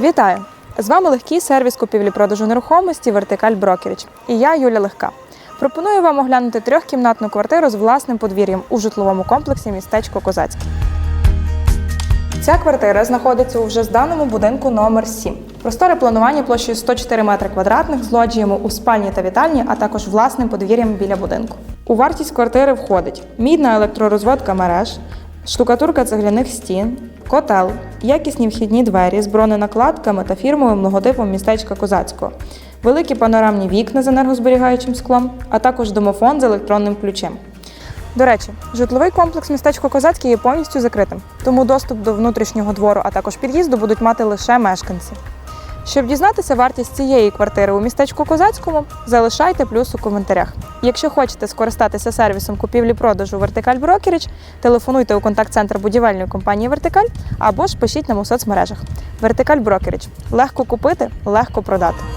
Вітаю! З вами легкий сервіс купівлі-продажу нерухомості Вертикаль Брокеріч. І я Юля Легка. Пропоную вам оглянути трьохкімнатну квартиру з власним подвір'ям у житловому комплексі містечко Козацьке. Ця квартира знаходиться у вже зданому будинку номер 7. Просторе планування площею 104 метри квадратних з лоджіями у спальні та вітальні, а також власним подвір'ям біля будинку. У вартість квартири входить мідна електророзводка мереж, штукатурка цегляних стін, котел, якісні вхідні двері з броненакладками та фірмовим логотипом містечка Козацького, великі панорамні вікна з енергозберігаючим склом, а також домофон з електронним ключем. До речі, житловий комплекс містечко Козацьке є повністю закритим, тому доступ до внутрішнього двору, а також під'їзду будуть мати лише мешканці. Щоб дізнатися вартість цієї квартири у містечку Козацькому, залишайте плюс у коментарях. Якщо хочете скористатися сервісом купівлі-продажу Вертикаль Брокеріч, телефонуйте у контакт-центр будівельної компанії Вертикаль або ж пишіть нам у соцмережах. Вертикаль Брокеріч. Легко купити, легко продати.